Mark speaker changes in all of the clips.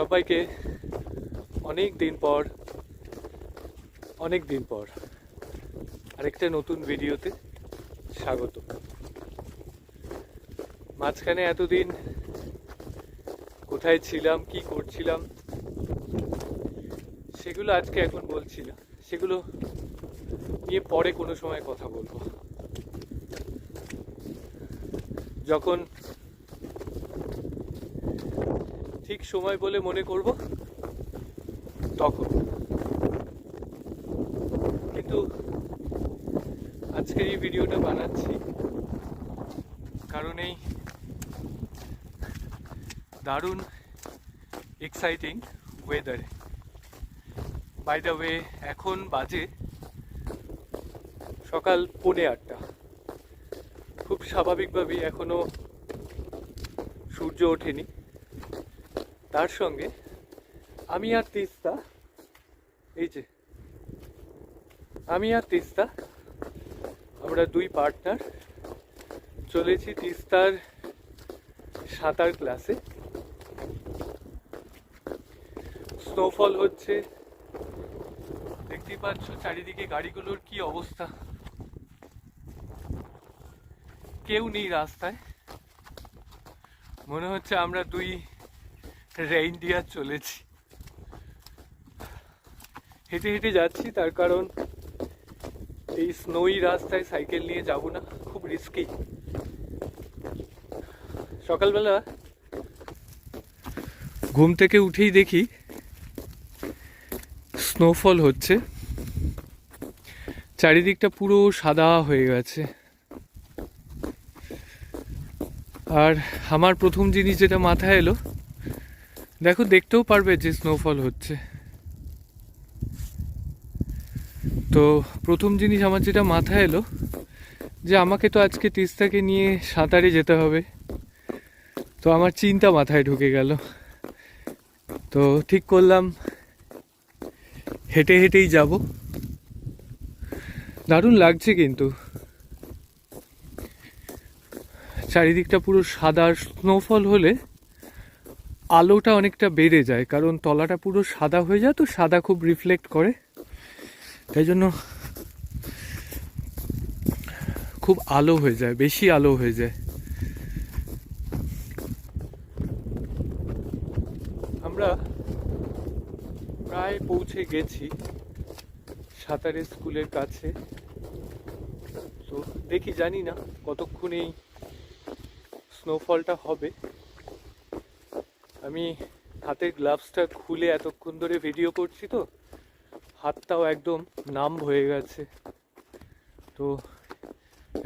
Speaker 1: সবাইকে অনেক দিন পর, অনেক দিন পর আরেকটা নতুন ভিডিওতে স্বাগত। মাঝখানে এতদিন কোথায় ছিলাম, কি করছিলাম, সেগুলো আজকে এখন বলছি না। সেগুলো নিয়ে পরে কোনো সময় কথা বলব। যখন ঠিক সময় বলে মনে করব, তখন। কিন্তু আজকের এই ভিডিওটা বানাচ্ছি কারণ এই দারুণ এক্সাইটিং ওয়েদারে বাই দ্য ওয়ে এখন বাজে সকাল পৌনে আটটা। খুব স্বাভাবিকভাবেই এখনও সূর্য ওঠেনি। তার সঙ্গে আমি আর তিস্তা, এই যে, আমি আর তিস্তা, আমরা দুই পার্টনার চলেছি তিস্তার সাঁতার ক্লাসে স্নোফল হচ্ছে, দেখতেই পাচ্ছ চারিদিকে গাড়িগুলোর কি অবস্থা। কেউ নেই রাস্তায়। মনে হচ্ছে আমরা দুই রেইনডিয়ার চলেছি। হেঁটে হেঁটে যাচ্ছি, তার কারণ এই স্নোই রাস্তায় সাইকেল নিয়ে যাব না, খুব রিস্কি সকালবেলা ঘুম থেকে উঠেই দেখি স্নোফল হচ্ছে। চারিদিকটা পুরো সাদা হয়ে গেছে। আর আমার প্রথম জিনিস যেটা মাথায় এলো দেখো, দেখতেও পারবে যে স্নোফল হচ্ছে। তো প্রথম জিনিস আমার যেটা মাথায় এলো, যে আমাকে তো আজকে তিস্তাকে নিয়ে সাঁতারে যেতে হবে। তো আমার চিন্তা মাথায় ঢুকে গেল। তো ঠিক করলাম, হেঁটে হেঁটেই যাব। দারুণ লাগছে কিন্তু। চারিদিকটা পুরো সাদা স্নোফল হলে আলোটা অনেকটা বেড়ে যায়, কারণ তলাটা পুরো সাদা হয়ে যায় তো, সাদা খুব রিফ্লেক্ট করে। তাই জন্য খুব আলো হয়ে যায়, বেশি আলো হয়ে যায়। আমরা প্রায় পৌঁছে গেছি সাঁতারের স্কুলের কাছে। তো দেখি, জানি না কতক্ষণ এই স্নোফলটা হবে। আমি হাতের গ্লাভসটা খুলে এতক্ষণ ধরে ভিডিও করছি তো, হাতটাও একদম নাম হয়ে গেছে। তো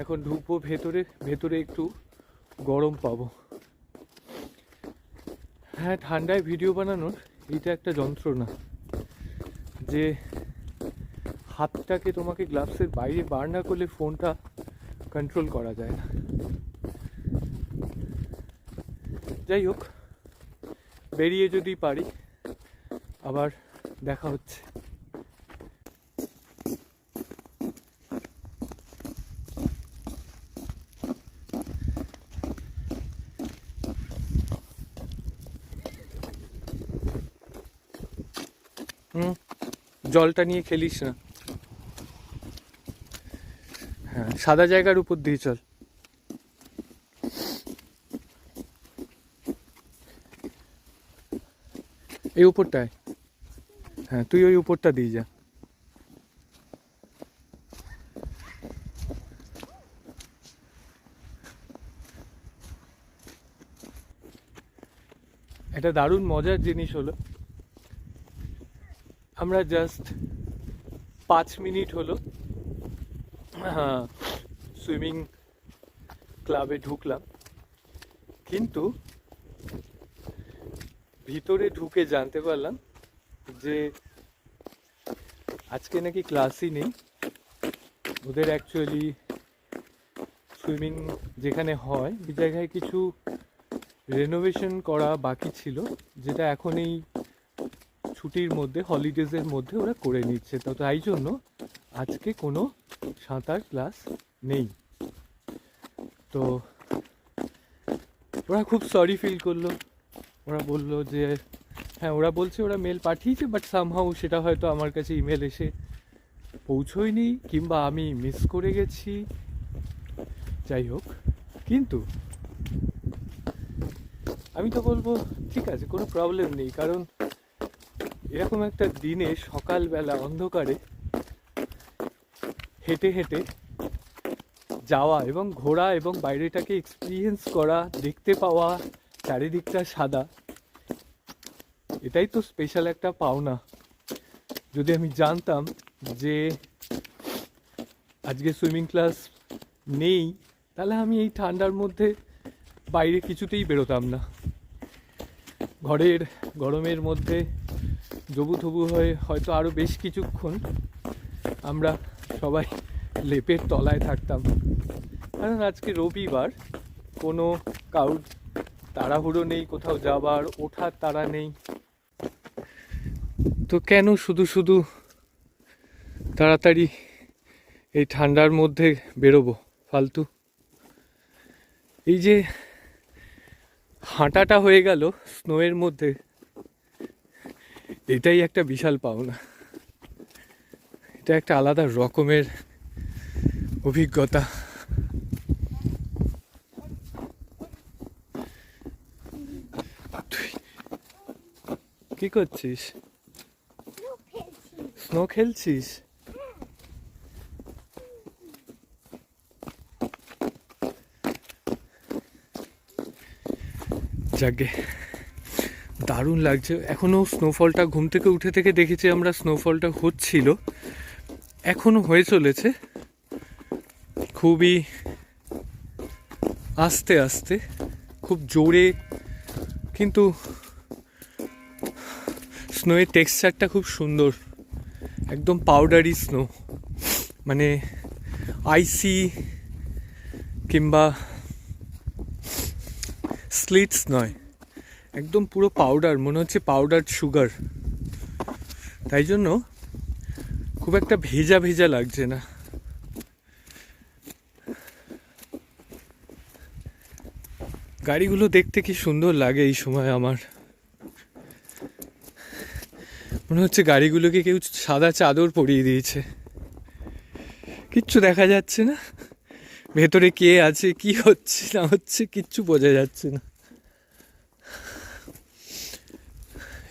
Speaker 1: এখন ঢুকবো ভেতরে ভেতরে একটু গরম পাবো। হ্যাঁ ঠান্ডায় ভিডিও বানানোর এটা একটা যন্ত্রণা যে হাতটাকে তোমাকে গ্লাভসের বাইরে বার না করলে ফোনটা কন্ট্রোল করা যায় না। যাই হোক বেরিয়ে যদি পারি, আবার দেখা হচ্ছে। হুম, জলটা নিয়ে খেলিস না। হ্যাঁ সাদা জায়গার উপর দিয়ে চল। এই উপরটায়। হ্যাঁ তুই ওই উপরটা দিয়ে যা। একটা দারুণ মজার জিনিস হলো, আমরা জাস্ট পাঁচ মিনিট হলো হ্যাঁ সুইমিং ক্লাবে ঢুকলাম। কিন্তু ভিতরে ঢুকে জানতে পারলাম যে আজকে নাকি ক্লাসই নেই। ওদের অ্যাকচুয়ালি সুইমিং যেখানে হয়, ওই জায়গায় কিছু রেনোভেশন করা বাকি ছিল, যেটা এখন এই ছুটির মধ্যে হলিডেজের মধ্যে ওরা করে নিচ্ছে। তো তাই জন্য আজকে কোনো সাঁতার ক্লাস নেই। তো ওরা খুব সরি ফিল করল। ওরা বলল যে হ্যাঁ ওরা বলছে ওরা মেল পাঠিয়েছে বাট সামহাউ সেটা হয়তো আমার কাছে ইমেল এসে পৌঁছয়নি, কিংবা আমি মিস করে গেছি। যাই হোক, কিন্তু আমি তো বলব, ঠিক আছে, কোনো প্রবলেম নেই, কারণ এরকম একটা দিনে সকালবেলা অন্ধকারে হেঁটে হেঁটে যাওয়া এবং ঘোরা এবং বাইরেটাকে এক্সপিরিয়েন্স করা, দেখতে পাওয়া চারিদিকটা সাদা। এটাই তো স্পেশাল একটা পাওনা। যদি আমি জানতাম যে আজকে সুইমিং ক্লাস নেই, তাহলে আমি এই ঠান্ডার মধ্যে বাইরে কিছুতেই বেরোতাম না। ঘরের গরমের মধ্যে জবু থবু হয়ে হয়তো আরও বেশ কিছুক্ষণ আমরা সবাই লেপের তলায় থাকতাম। কারণ আজকে রবিবার, কোনো কাউর তাড়াহুড়ো নেই, কোথাও যাবার ওঠার তাড়া নেই। তো কেন শুধু শুধু তাড়াতাড়ি এই ঠান্ডার মধ্যে বেরোবো, ফালতু? এই যে হাঁটাটা হয়ে গেল স্নোয়ের মধ্যে, এটাই একটা বিশাল পাওনা। এটা একটা আলাদা রকমের অভিজ্ঞতা। করছিস? স্নো খেলছিস? যাকে দারুণ লাগছে। এখনও স্নোফলটা ঘুম থেকে উঠে থেকে দেখেছি আমরা স্নোফলটা হচ্ছিল। এখনও হয়ে চলেছে। খুবই আস্তে আস্তে, খুব জোরে, কিন্তু স্নোয়ের টেক্সচারটা খুব সুন্দর। একদম পাউডারি স্নো মানে আইসি কিংবা স্লিটস নয়। একদম পুরো পাউডার মনে হচ্ছে পাউডার সুগার তাই জন্য খুব একটা ভেজা ভেজা লাগছে না। গাড়িগুলো দেখতে কি সুন্দর লাগে এই সময় আমার। মনে হচ্ছে গাড়িগুলোকে কেউ সাদা চাদর পরিয়ে দিয়েছে। কিচ্ছু দেখা যাচ্ছে না। ভেতরে কে আছে, কি হচ্ছে, না হচ্ছে, কিচ্ছু বোঝা যাচ্ছে না।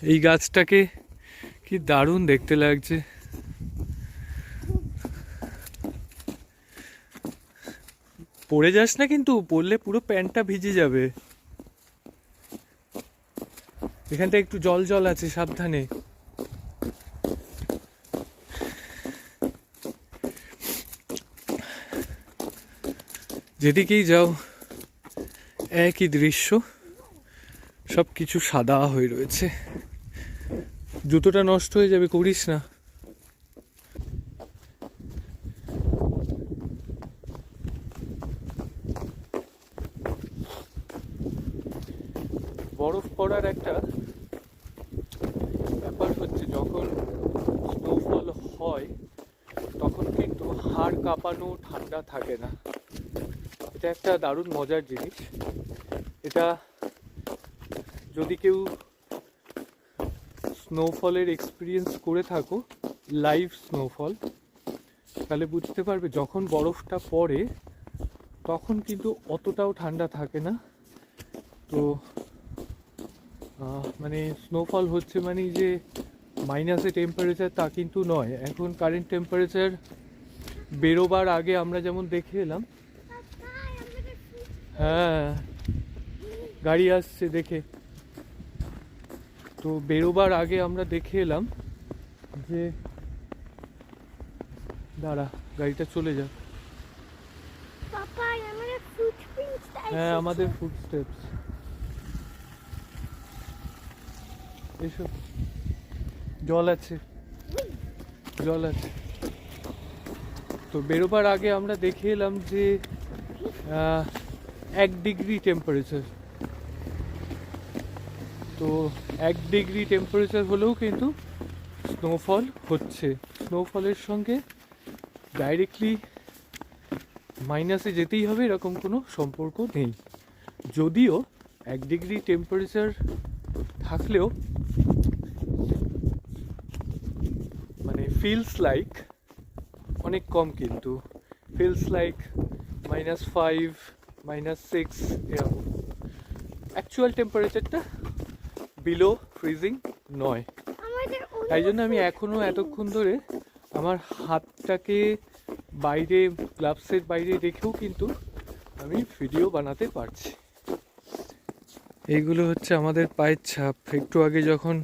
Speaker 1: এই গাছটাকে কি দারুণ দেখতে লাগছে। পড়ে যাস না কিন্তু, পড়লে পুরো প্যান্টটা ভিজে যাবে। এখানটা একটু জল জল আছে, সাবধানে। যেদিকেই যাও, একই দৃশ্য সব কিছু সাদা হয়ে রয়েছে। জুতোটা নষ্ট হয়ে যাবে, করিস না। বরফ পড়ার একটা ব্যাপার হচ্ছে, যখন স্নোফল হয়, তখন কিন্তু হাড় কাঁপানো ঠান্ডা থাকে না। এটা একটা দারুণ মজার জিনিস। এটা যদি কেউ স্নোফলের এক্সপিরিয়েন্স করে থাকো লাইভ স্নোফল তাহলে বুঝতে পারবে যখন বরফটা পড়ে, তখন কিন্তু অতটাও ঠান্ডা থাকে না। তো মানে স্নোফল হচ্ছে মানে যে মাইনাসে টেম্পারেচার তা কিন্তু নয়। এখন কারেন্ট টেম্পারেচার বেরোবার আগে আমরা যেমন দেখে এলাম হ্যাঁ। গাড়ি আসছে দেখে। তো বেরোবার আগে আমরা দেখে এলাম যে দাঁড়া গাড়িটা চলে যাক। হ্যাঁ আমাদের ফুড স্টেপস এসো। জল আছে। জল আছে। তো বেরোবার আগে আমরা দেখে এলাম যে এক ডিগ্রি টেম্পারেচার তো এক ডিগ্রি টেম্পারেচার হলেও কিন্তু স্নোফল হচ্ছে। স্নোফলের সঙ্গে ডাইরেক্টলি মাইনাসে যেতেই হবে, এরকম কোনো সম্পর্ক নেই। যদিও এক ডিগ্রি টেম্পারেচার থাকলেও মানে ফিলস লাইক অনেক কম কিন্তু। Feels like minus five minus six এরকম অ্যাকচুয়াল টেম্পারেচারটা বিলো ফ্রিজিং নয়। তাই জন্য আমি এখনও এতক্ষণ ধরে আমার হাতটাকে বাইরে গ্লাভসের বাইরে রেখেও কিন্তু আমি ভিডিও বানাতে পারছি। এইগুলো হচ্ছে আমাদের পায়ের ছাপ। একটু আগে যখন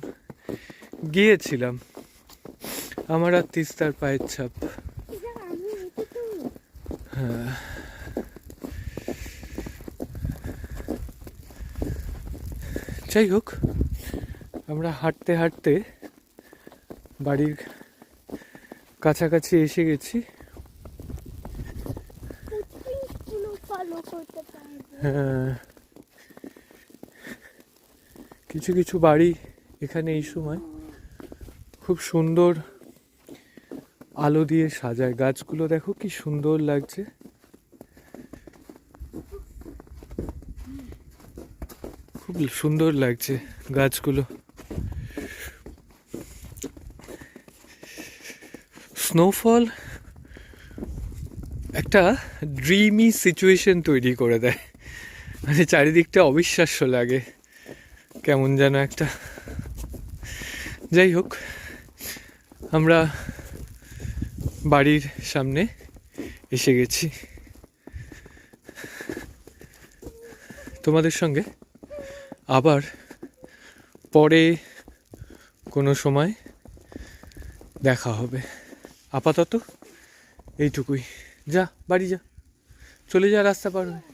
Speaker 1: গিয়েছিলাম আমার আর তিস্তার পায়ের ছাপ। হ্যাঁ। যাই হোক, আমরা হাঁটতে হাঁটতে বাড়ির কাছাকাছি এসে গেছি। হ্যাঁ। কিছু কিছু বাড়ি এখানে এই সময় খুব সুন্দর আলো দিয়ে সাজায়। গাছগুলো দেখো কি সুন্দর লাগছে। সুন্দর লাগছে গাছগুলো। স্নোফল একটা ড্রিমি সিচুয়েশন তৈরি করে দেয়। মানে চারিদিকটা অবিশ্বাস্য লাগে। কেমন যেন একটা। যাই হোক, আমরা বাড়ির সামনে এসে গেছি। তোমাদের সঙ্গে আবার পরে কোনো সময় দেখা হবে। আপাতত এইটুকুই। যা, বাড়ি যা। চলে যা, রাস্তা পার হয়ে।